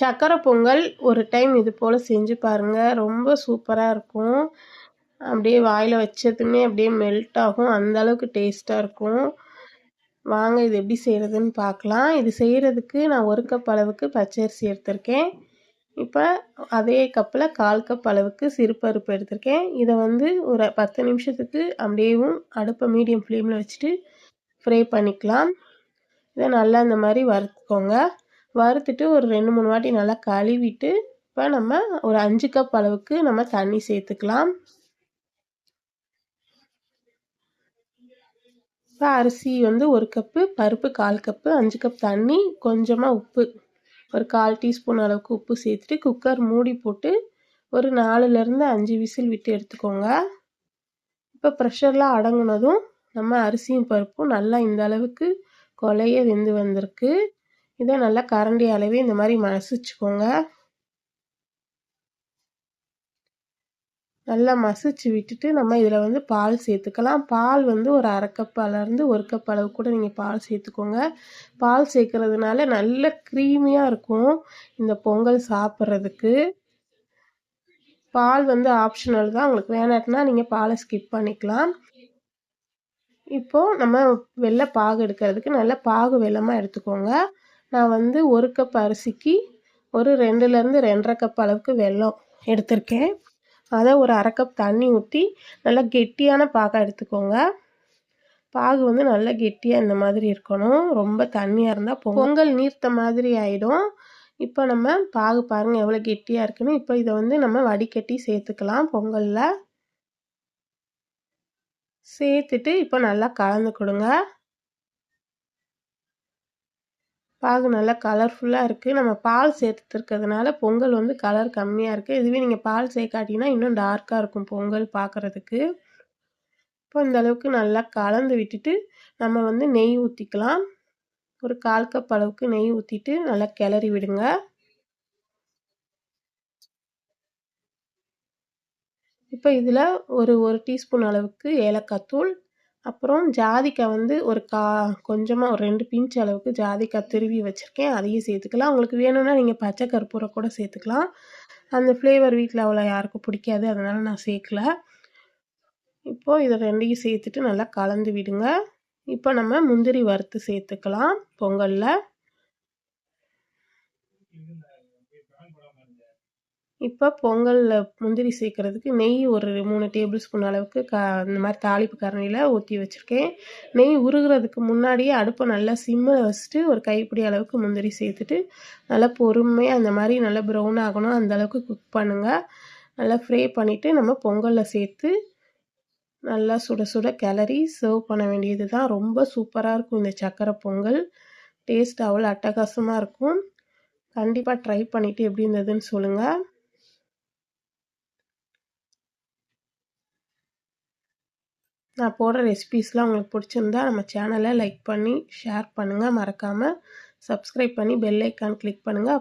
சக்கரை பொங்கல் ஒரு டைம் இது போல் செஞ்சு பாருங்கள் ரொம்ப சூப்பராக இருக்கும். அப்படியே வாயில் வச்சதுமே அப்படியே மெல்ட் ஆகும். அந்த அளவுக்கு டேஸ்ட்டாக இருக்கும். வாங்க இது எப்படி செய்கிறதுன்னு பார்க்கலாம். இது செய்கிறதுக்கு நான் ஒரு கப் அளவுக்கு பச்சரிசி எடுத்திருக்கேன். இப்போ அதே கப்பில் கால் கப் அளவுக்கு சிறுபருப்பு எடுத்திருக்கேன். இதை வந்து ஒரு பத்து நிமிஷத்துக்கு அப்படியேவும் அடுப்பை மீடியம் ஃப்ளேமில் வச்சுட்டு ஃப்ரை பண்ணிக்கலாம். இதை நல்லா இந்த மாதிரி வறுத்துக்கோங்க. வறுத்துட்டு ஒரு ரெண்டு மூணு வாட்டி நல்லா கழுவிட்டு இப்போ நம்ம ஒரு அஞ்சு கப் அளவுக்கு நம்ம தண்ணி சேர்த்துக்கலாம். இப்போ அரிசி வந்து ஒரு கப்பு பருப்பு கால் கப்பு அஞ்சு கப் தண்ணி கொஞ்சமாக உப்பு. ஒரு கால் டீஸ்பூன் அளவுக்கு உப்பு சேர்த்துட்டு குக்கர் மூடி போட்டு ஒரு நாலுலேருந்து அஞ்சு விசில் விட்டு எடுத்துக்கோங்க. இப்போ ப்ரெஷர்லாம் அடங்குனதும் நம்ம அரிசியும் பருப்பும் நல்லா இந்த அளவுக்கு கொலைய வெந்து வந்திருக்கு. இதை நல்லா கரண்டி அளவே இந்த மாதிரி மசிச்சுக்கோங்க நல்லா மசிச்சு விட்டுட்டு நம்ம இதில் வந்து பால் சேர்த்துக்கலாம். பால் வந்து ஒரு அரை கப் ஒரு கப் அளவு கூட நீங்கள் பால் சேர்த்துக்கோங்க. பால் சேர்க்கறதுனால நல்ல க்ரீமியாக இருக்கும் இந்த பொங்கல் சாப்பிட்றதுக்கு. பால் வந்து ஆப்ஷனல் தான். உங்களுக்கு வேணாட்டினா நீங்கள் பாலை ஸ்கிப் பண்ணிக்கலாம். இப்போது நம்ம வெள்ளை பாகு எடுக்கிறதுக்கு நல்ல பாகு வெள்ளமாக எடுத்துக்கோங்க. நான் வந்து ஒரு கப் அரிசிக்கு ஒரு ரெண்டுலேருந்து ரெண்டரை கப் அளவுக்கு வெல்லம் எடுத்திருக்கேன். அதை ஒரு அரை கப் தண்ணி ஊற்றி நல்லா கெட்டியான பாகாக எடுத்துக்கோங்க. பாகு வந்து நல்லா கெட்டியாக இந்த மாதிரி இருக்கணும். ரொம்ப தண்ணியாக இருந்தால் பொங்கல் நீர்த்த மாதிரி ஆகிடும் இப்போ நம்ம பாகு பாருங்கள் எவ்வளோ கெட்டியாக இருக்குன்னு. இப்போ இதை வந்து நம்ம வடிகட்டி சேர்த்துக்கலாம் பொங்கலில். சேர்த்துட்டு இப்போ நல்லா கலந்து கொடுங்க. பார்க்க நல்லா கலர்ஃபுல்லாக இருக்குது நம்ம பால் சேர்த்துருக்கிறதுனால பொங்கல் வந்து கலர் கம்மியாக இருக்குது இதுவே நீங்கள் பால் சேர்க்காட்டிங்கன்னா இன்னும் டார்க்காக இருக்கும் பொங்கல் பார்க்குறதுக்கு இப்போ இந்தளவுக்கு நல்லா கலந்து விட்டுட்டு நம்ம வந்து நெய் ஊற்றிக்கலாம் ஒரு கால் கப் அளவுக்கு நெய் ஊற்றிட்டு நல்லா கிளறி விடுங்க. இப்போ இதில் ஒரு ஒரு டீஸ்பூன் அளவுக்கு ஏலக்காய் தூள் அப்புறம் ஜாதிக்காய் வந்து ஒரு கா கொஞ்சமாக ஒரு ரெண்டு பிஞ்ச் அளவுக்கு ஜாதிக்காய் திருவி வச்சுருக்கேன். அதையும் சேர்த்துக்கலாம். உங்களுக்கு வேணும்னா நீங்கள் பச்சை கற்பூரை கூட சேர்த்துக்கலாம். அந்த ஃப்ளேவர் வீட்டில் அவ்வளோ யாருக்கும் பிடிக்காது. அதனால் நான் சேர்க்கல. இப்போது இதை ரெண்டையும் சேர்த்துட்டு நல்லா கலந்து விடுங்க. இப்போ நம்ம முந்திரி வறுத்து சேர்த்துக்கலாம் பொங்கலில். இப்போ பொங்கலில் முந்திரி சேர்க்குறதுக்கு நெய் ஒரு மூணு டேபிள் ஸ்பூன் அளவுக்கு க இந்த மாதிரி தாளிப்பு கரணியில் ஊற்றி வச்சுருக்கேன். நெய் உருகிறதுக்கு முன்னாடியே அடுப்பை நல்லா சிம்மில் வச்சுட்டு ஒரு கைப்பிடி அளவுக்கு முந்திரி சேர்த்துட்டு நல்லா பொறுமையாக அந்த மாதிரி நல்லா ப்ரௌன் ஆகணும். அந்த அளவுக்கு குக் பண்ணுங்கள் நல்லா ஃப்ரை பண்ணிவிட்டு நம்ம பொங்கலில் சேர்த்து நல்லா சுட சுட கிளறி சர்வ் பண்ண வேண்டியது தான் ரொம்ப சூப்பராக இருக்கும் இந்த சக்கரை பொங்கல். டேஸ்ட் அவ்வளோ அட்டகாசமாக இருக்கும். கண்டிப்பாக ட்ரை பண்ணிவிட்டு எப்படி இருந்ததுன்னு சொல்லுங்கள் நான் போடுற ரெசிபீஸ்லாம் உங்களுக்கு பிடிச்சிருந்தா நம்ம சேனலை லைக் பண்ணி ஷேர் பண்ணுங்கள் மறக்காமல் சப்ஸ்கிரைப் பண்ணி பெல் ஐக்கான் கிளிக் பண்ணுங்கள்